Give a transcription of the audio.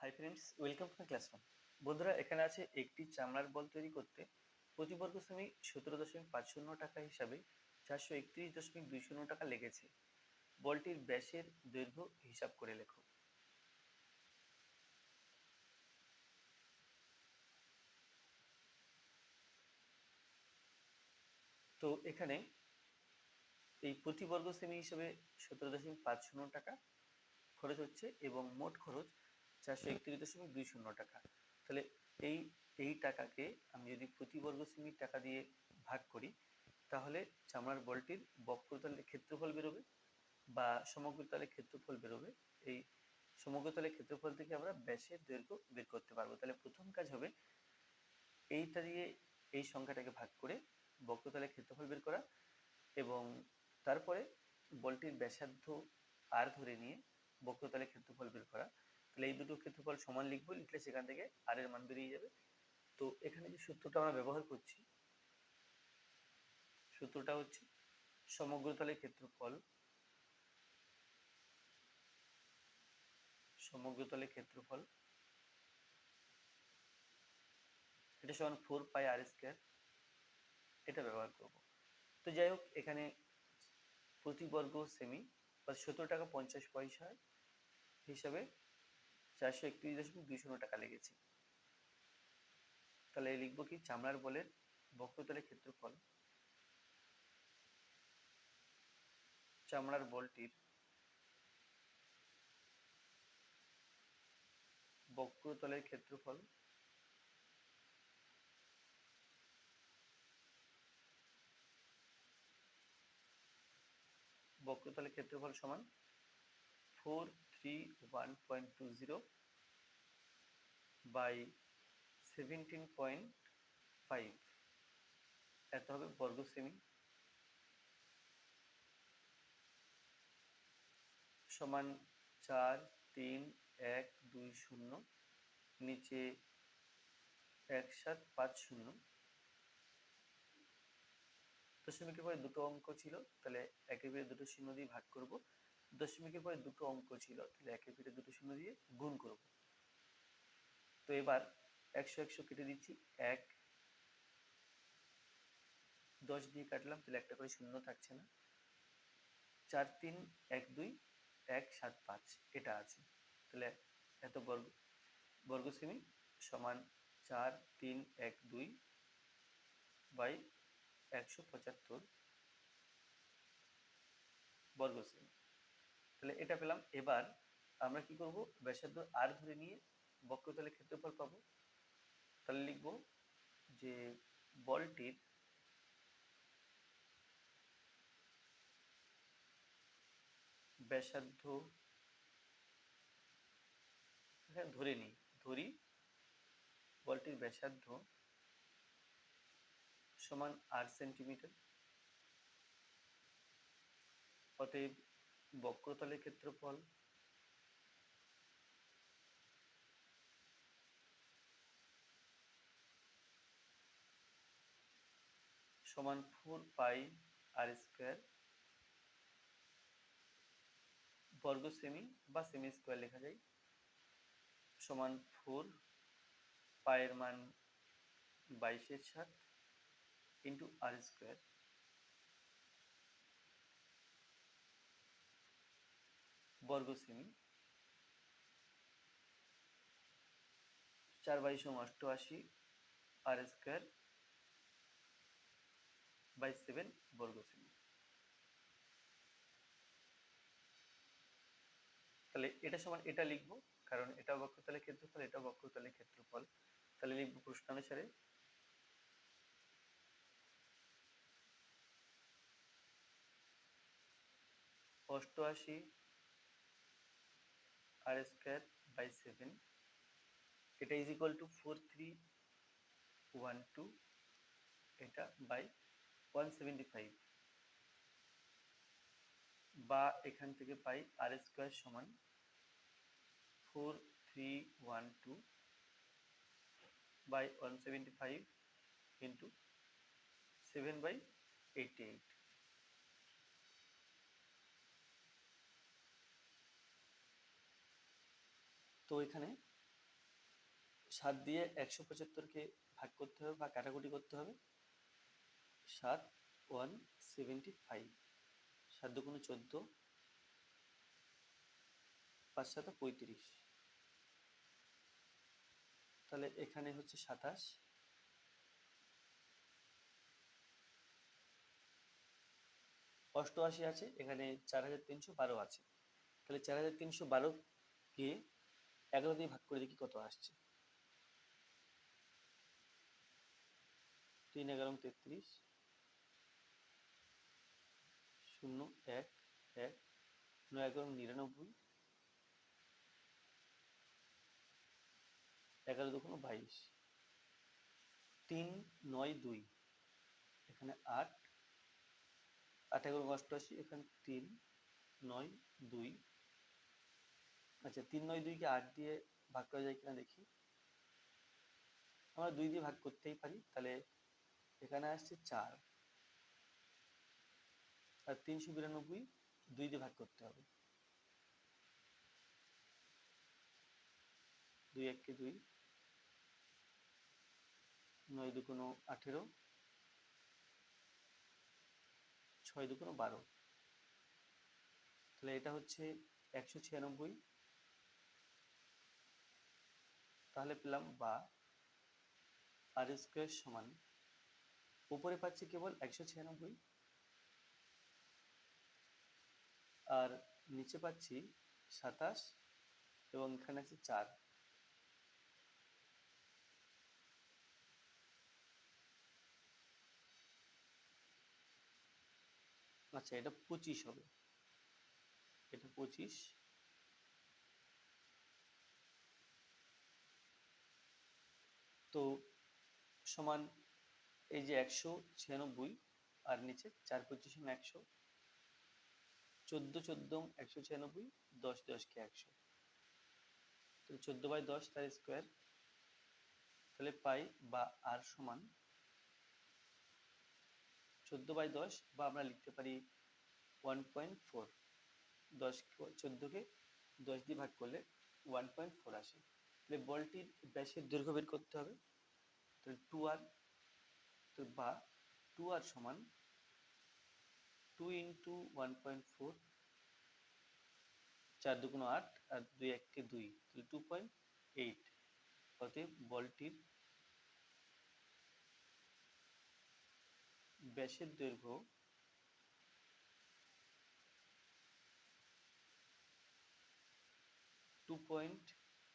Hi friends welcome to classroom বন্ধুরা, এখানে আছে একটি চামড়ার বল তৈরি করতে। প্রতি বর্গ সেমি সতেরো দশমিক পাঁচ শূন্য টাকা হিসাবে চারশো একত্রিশ দশমিক দুই শূন্য টাকা লেগেছে। বলটির ব্যাসের দৈর্ঘ্য হিসাব করে লেখো। তো এখানে এই প্রতি বর্গ সেমি হিসেবে সতেরো দশমিক পাঁচ শূন্য টাকা খরচ হচ্ছে এবং মোট খরচ চারশো একত্রিশ দশমিক দুই শূন্য টাকা। তাহলে এই এই টাকাকে আমি যদি প্রতি বর্গ সেমি টাকা দিয়ে ভাগ করি, তাহলে চামড়ার বলটির বক্রতলের ক্ষেত্রফল বেরোবে বা সমগ্রতলের ক্ষেত্রফল বেরোবে। এই সমগ্রতলের ক্ষেত্রফল থেকে আমরা ব্যাসের দৈর্ঘ্য বের করতে পারব। তাহলে প্রথম কাজ হবে এইটা দিয়ে এই সংখ্যাটাকে ভাগ করে বক্রতলের ক্ষেত্রফল বের করা এবং তারপরে বলটির ব্যাসার্ধ আর ধরে নিয়ে বক্রতলের ক্ষেত্রফল বের তাহলে এই দুটো ক্ষেত্রফল সমান লিখব, লিখলে সেখান থেকে আর এর মান বেরিয়ে যাবে। তো এখানে যে সূত্রটা আমরা ব্যবহার করছি, সূত্রটা হচ্ছে সমগ্রতলের ক্ষেত্রফল সমগ্র সমগ্রতলের ক্ষেত্রফল, এটা সমান ফোর পাই আর স্কোয়ার এটা ব্যবহার করব। তো যাই হোক, এখানে প্রতি বর্গ সেমি বা সতেরো টাকা পঞ্চাশ পয়সা হিসাবে চারশো একত্রিশ দশমিক দুই শূন্য টাকা লেগেছে। তাহলে লিখব কি? চামড়ার বলের বক্রতলের ক্ষেত্রফল। চামড়ার বলটির বক্রতলের ক্ষেত্রফল বক্রতলের ক্ষেত্রফল সমান four three one point two zero by seventeen point five এত হবে বর্গ সেমি। সমান চার, তিন, এক, দুই, শূন্য, নিচে এক, সাত, পাঁচ, শূন্য। দশমিকের পরে দুটো অঙ্ক ছিল, তাহলে একের পরে দুটো শূন্য দিয়ে ভাগ করব। দশমিকের পরে দুটো অঙ্ক ছিল, তাহলে একের পরে দুটো শূন্য দিয়ে গুণ করব। তো এবার একশো একশো কেটে দিচ্ছি, এক, দশ দিয়ে কাটলাম, তাহলে একটা করে শূন্য থাকছে না। চার, তিন, এক, দুই, এক, সাত, পাঁচ, এটা আছে। তাহলে এত বর্গ বর্গ সেমি সমান চার, তিন, এক, দুই বাই একশো পঁচাত্তর বর্গ তাহলে এটা পেলাম। এবার আমরা কি করব? ব্যাসার্ধ আর ধরে নিয়ে বক্রতলের ক্ষেত্রফল পাবো। তাহলে লিখব যে বলটির ব্যাসার্ধ হ্যাঁ ধরে নিই, ধরি বলটির ব্যাসার্ধ সমান আট সেন্টিমিটার অতএব বক্রতলের ক্ষেত্রফল? সমান ফোর পাই আর স্কোয়ার। বর্গ সেমি বা সেমি স্কোয়ার লেখা যায়। সমান ফোর পায়ের মান বাইশের সাত ইন্টু আর স্কোয়ার। বর্গ সেমি চার বাইশ অষ্টআশি আর স্কোয়ার বাই সেভেন বর্গ সেমি তাহলে এটা সমান এটা লিখব, কারণ এটা বক্রতলের ক্ষেত্রফল এটা বক্রতলের ক্ষেত্রফল। তাহলে লিখব প্রশ্নানুসারে। অষ্টআশি আর স্কোয়ার বাই সেভেন এটা is equal to four three one two এটা বাই ওয়ান সেভেন্টি ফাইভ বা এখান থেকে পাই আর স্কোয়ার সমান four three one two by one seventy five into seven by eighty eight তো এখানে সাত দিয়ে একশো পঁচাত্তরকে ভাগ করতে হবে বা কাটাকুটি করতে হবে। সাত ওয়ান সেভেন্টি ফাইভ সাত দুগুণে চোদ্দ। পাঁচ সাথে পঁয়ত্রিশ। তাহলে এখানে হচ্ছে সাতাশ। অষ্টআশি আছে, এখানে চার হাজার তিনশো বারো আছে। তাহলে চার হাজার তিনশো বারোকে এগারো দিয়ে ভাগ করে দেখি কত আসছে। তিন এগারো তেত্রিশ। শূন্য, এক এক নয় এগারো নিরানব্বই। এগারো দুগুণ বাইশ। তিন, নয়, দুই। এখানে আট। আট এগারো অষ্টআশি, এখানে তিন, নয়, দুই। আচ্ছা তিন নয় দুইকে আট দিয়ে ভাগ করা যায় কিনা দেখি। আমরা দুই দিয়ে ভাগ করতেই পারি, তাহলে এখানে আসছে চার। আর তিনশো বিরানব্বই দুই দিয়ে ভাগ করতে হবে। দুই এককে দুই, নয় দুগুণ আঠেরো, ছয় দুগুণ বারো। তাহলে এটা হচ্ছে একশো ছিয়ানব্বই তাহলে পেলাম বা আর স্কোয়ার সমান উপরে পাচ্ছি কেবল একশো ছিয়ানব্বই। আর নিচে পাচ্ছি সাতাশ এবং এখানে আছে চার। আচ্ছা এটা পঁচিশ হবে। এটা পঁচিশ। তো সমান এই যে একশো ছিয়ানব্বই আর নিচে চার পঁচিশ একশো। চোদ্দ চোদ্দ একশো ছিয়ানব্বই, দশ দশকে একশো। তাহলে চোদ্দ বাই দশ তার স্কোয়ার তাহলে পাই বা আর সমান চোদ্দ বাই দশ বা আমরা লিখতে পারি ওয়ান পয়েন্ট ফোর। দশ চোদ্দোকে দশ দিয়ে ভাগ করলে ওয়ান পয়েন্ট ফোর আসে। বলটির ব্যাসের দৈর্ঘ্য বের করতে হবে। তাহলে টু আর তো বা টু আর সমান two into one point four চার দুগুণ আট আর দুই এককে দুই, তাহলে টু পয়েন্ট এইট অতএব বলটির ব্যাসের দৈর্ঘ্য টু পয়েন্ট